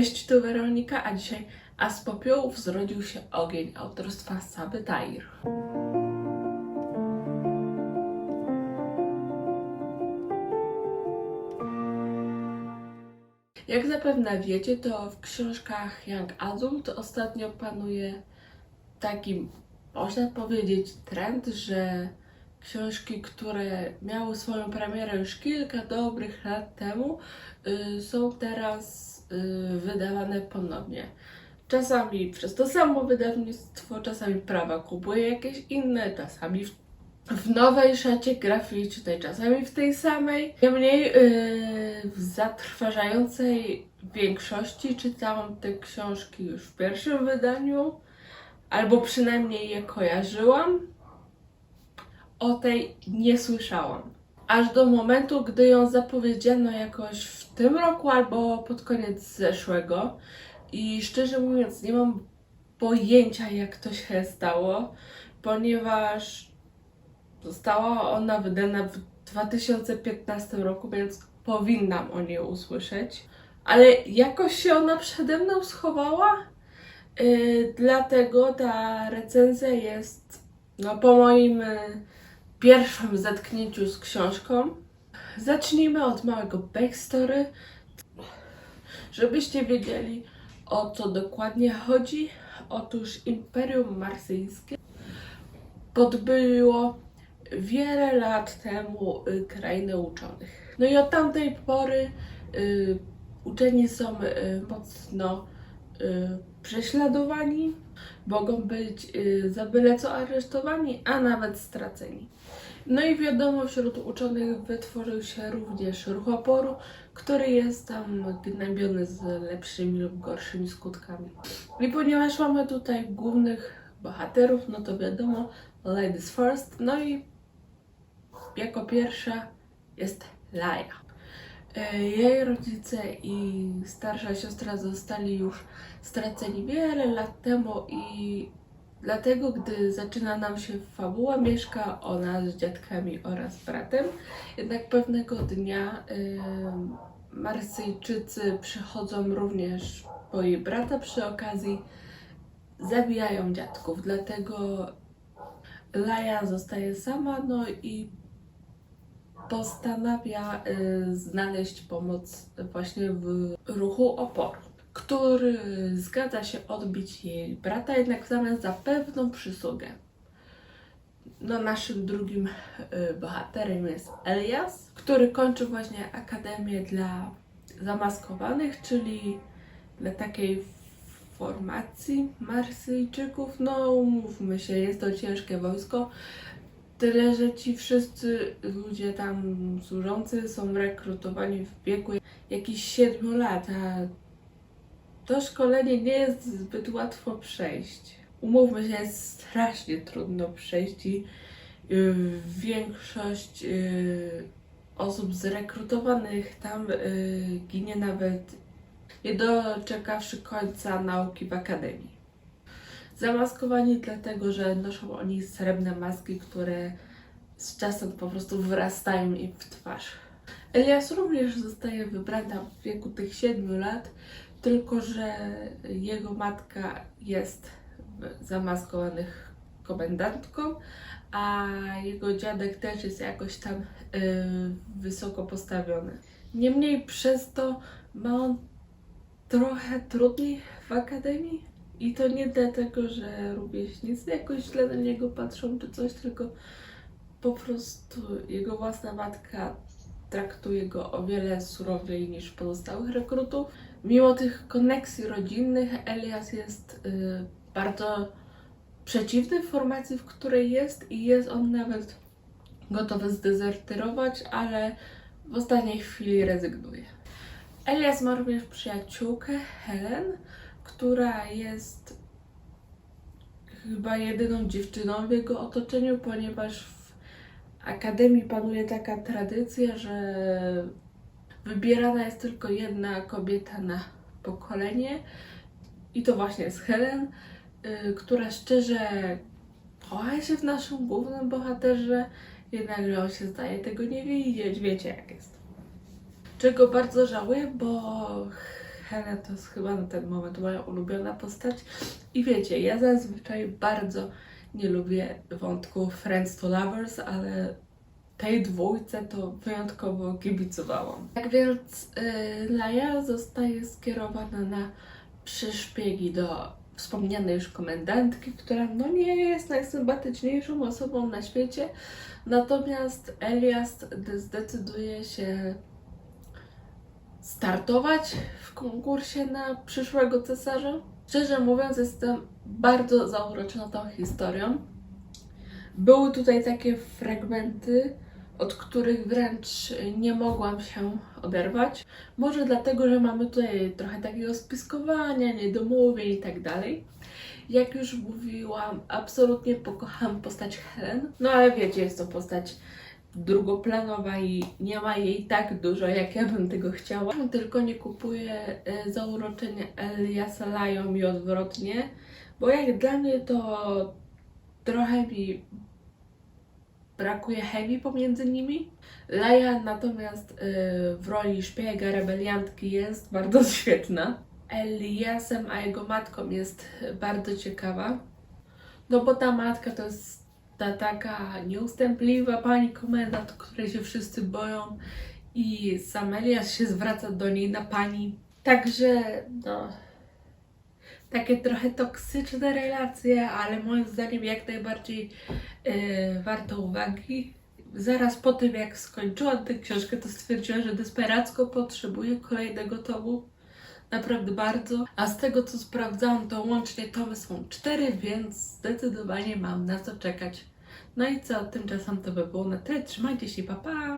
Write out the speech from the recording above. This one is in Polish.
Cześć, tu Weronika, a dzisiaj A z popiołów zrodził się ogień autorstwa Saby Tair. Jak zapewne wiecie, to w książkach Young Adult ostatnio panuje taki, można powiedzieć, trend, że książki, które miały swoją premierę już kilka dobrych lat temu, y, są teraz y, wydawane ponownie. Czasami przez to samo wydawnictwo, czasami prawa kupuje jakieś inne, czasami w, w nowej szacie graficznej, czasami w tej samej. Niemniej yy, w zatrważającej większości czytałam te książki już w pierwszym wydaniu, albo przynajmniej je kojarzyłam. O tej nie słyszałam. Aż do momentu, gdy ją zapowiedziano jakoś w tym roku albo pod koniec zeszłego. I szczerze mówiąc, nie mam pojęcia, jak to się stało, ponieważ została ona wydana w 2015 roku, więc powinnam o niej usłyszeć. Ale jakoś się ona przede mną schowała, yy, dlatego ta recenzja jest no, po moim yy, pierwszym zetknięciu z książką. Zacznijmy od małego backstory, żebyście wiedzieli o co dokładnie chodzi. Otóż Imperium Marsyjskie podbyło wiele lat temu y, krainę uczonych. No i od tamtej pory y, uczeni są y, mocno prześladowani, mogą być y, za byle co aresztowani, a nawet straceni. No i wiadomo, wśród uczonych wytworzył się również ruch oporu, który jest tam gnębiony z lepszymi lub gorszymi skutkami. I ponieważ mamy tutaj głównych bohaterów, no to wiadomo, ladies first, no i jako pierwsza jest Laja. E, Jej rodzice i starsza siostra zostali już straceni wiele lat temu i dlatego, gdy zaczyna nam się fabuła, mieszka ona z dziadkami oraz bratem. Jednak pewnego dnia ym, Marsyjczycy przychodzą również po jej brata przy okazji zabijają dziadków, dlatego Laja zostaje sama, no i postanawia y, znaleźć pomoc właśnie w ruchu oporu, który zgadza się odbić jej brata, jednak w zamian za pewną przysługę. No, naszym drugim y, bohaterem jest Elias, który kończy właśnie Akademię dla Zamaskowanych, czyli dla takiej formacji Marsyjczyków. No, umówmy się, jest to ciężkie wojsko. Tyle, że ci wszyscy ludzie tam służący są rekrutowani w wieku jakichś 7 lat, a to szkolenie nie jest zbyt łatwo przejść. Umówmy się, jest strasznie trudno przejść i yy, większość yy, osób zrekrutowanych tam yy, ginie nawet nie doczekawszy końca nauki w akademii. Zamaskowani dlatego, że noszą oni srebrne maski, które z czasem po prostu wyrastają im w twarz. Elias również zostaje wybrana w wieku tych 7 lat, tylko że jego matka jest zamaskowanych komendantką, a jego dziadek też jest jakoś tam y, wysoko postawiony. Niemniej przez to ma on trochę trudniej w akademii i to nie dlatego, że rówieśnicy jakoś źle na niego patrzą czy coś, tylko po prostu jego własna matka traktuje go o wiele surowiej niż pozostałych rekrutów. Mimo tych koneksji rodzinnych, Elias jest y, bardzo przeciwny formacji, w której jest i jest on nawet gotowy zdezerterować, ale w ostatniej chwili rezygnuje. Elias ma również przyjaciółkę Helen, która jest chyba jedyną dziewczyną w jego otoczeniu, ponieważ w akademii panuje taka tradycja, że wybierana jest tylko jedna kobieta na pokolenie i to właśnie jest Helen, y, która szczerze kocha się w naszym głównym bohaterze, jednakże on się zdaje tego nie widzieć, wiecie jak jest. Czego bardzo żałuję, bo Helen to jest chyba na ten moment moja ulubiona postać. I wiecie, ja zazwyczaj bardzo nie lubię wątku Friends to Lovers, ale tej dwójce to wyjątkowo kibicowałam. Tak więc yy, zostaje skierowana na przyszpiegi do wspomnianej już komendantki, która no nie jest najsympatyczniejszą osobą na świecie, natomiast Elias zdecyduje się startować w konkursie na przyszłego cesarza. Szczerze mówiąc, jestem bardzo zauroczona tą historią. Były tutaj takie fragmenty, od których wręcz nie mogłam się oderwać. Może dlatego, że mamy tutaj trochę takiego spiskowania, niedomówień i tak dalej. Jak już mówiłam, absolutnie pokocham postać Helen. No ale wiecie, jest to postać drugoplanowa i nie ma jej tak dużo, jak ja bym tego chciała. Tylko nie kupuję e, zauroczenia Eliasa Lają i odwrotnie, bo jak dla mnie to trochę mi brakuje chemii pomiędzy nimi. Laja natomiast y, w roli szpiega, rebeliantki jest bardzo świetna. Eliasem, a jego matką jest bardzo ciekawa. No bo ta matka to jest ta taka nieustępliwa pani komendant, której się wszyscy boją i sam Elias się zwraca do niej na pani. Także no, takie trochę toksyczne relacje, ale moim zdaniem jak najbardziej e, warto uwagi. Zaraz po tym, jak skończyłam tę książkę, to stwierdziłam, że desperacko potrzebuję kolejnego tomu. Naprawdę bardzo. A z tego, co sprawdzałam, to łącznie tomy są cztery, więc zdecydowanie mam na co czekać. No i co, tymczasem to by było na tyle. Trzymajcie się, pa pa!